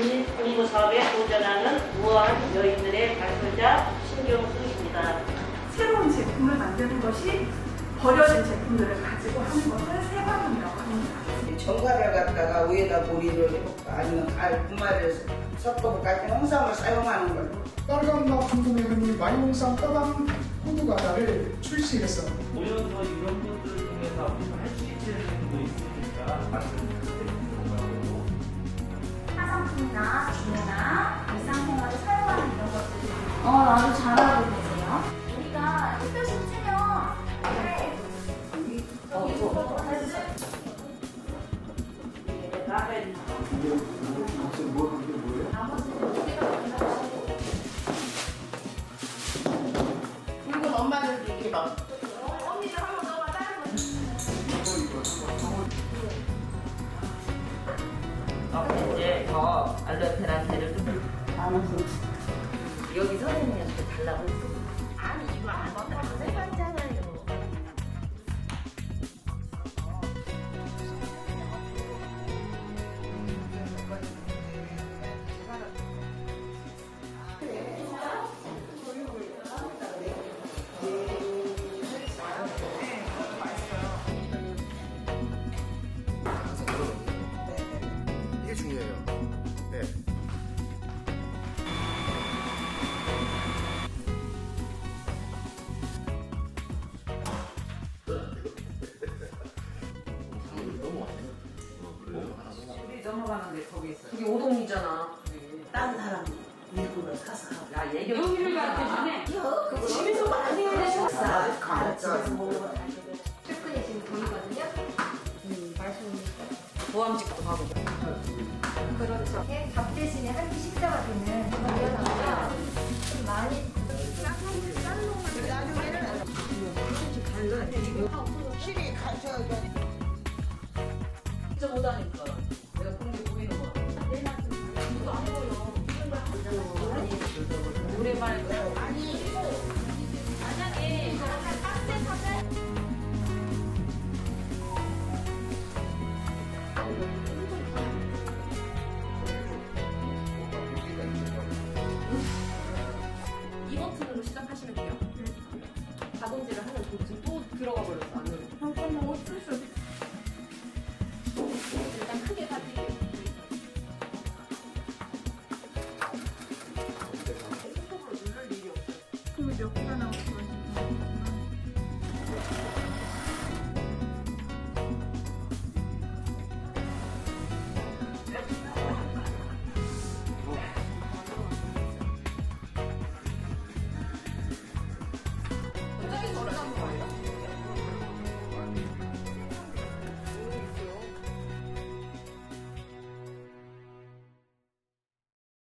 공부 사업에 도전하는 우아한 여인들의 발표자 신경수입니다. 새로운 제품을 만드는 것이 버려진 제품들을 가지고 하는 것을 세관용이라고 합니다. 정갈을 갖다가 위에다 보리를 해볼까 아니면 갈 분말을 섞어볼까 할때 홍삼을 사용하는 걸로 빨간맛 궁금해님이 마이홍삼 떠담 호두 과자를 출시했어. 모여서 이런 것들을 통해서 할 수 있는 거 있으니까 화장품이나 기내나 일상생활에 사용하는 이런 것들이 어 나도 잘하고 계세요. 우리가 특별시 치면 그래 어, 또. 라벤 붉은 엄마들도 이렇게 막. 어, 이 제더 알로에테라테를 좀 여기 선생님한테 달라고 했어. 있어. 그게 오동이잖아. 딴 사람 일부러 사서 야 얘기 여기를 가르쳐주네. 그거 집에서 많이 해서 가르쳐. 최근에 지금 보이거든요 보암직도 하고. 그렇죠 밥 대신에 한 끼 식사가 되는 그런 거라서 좀 많이 실이 가셔야 돼. 진짜 못하니까. 이 버튼으로 시작하시면 돼요. 자동질을 하면 또 들어가 버렸어 몇 개가 나올지 모르겠지만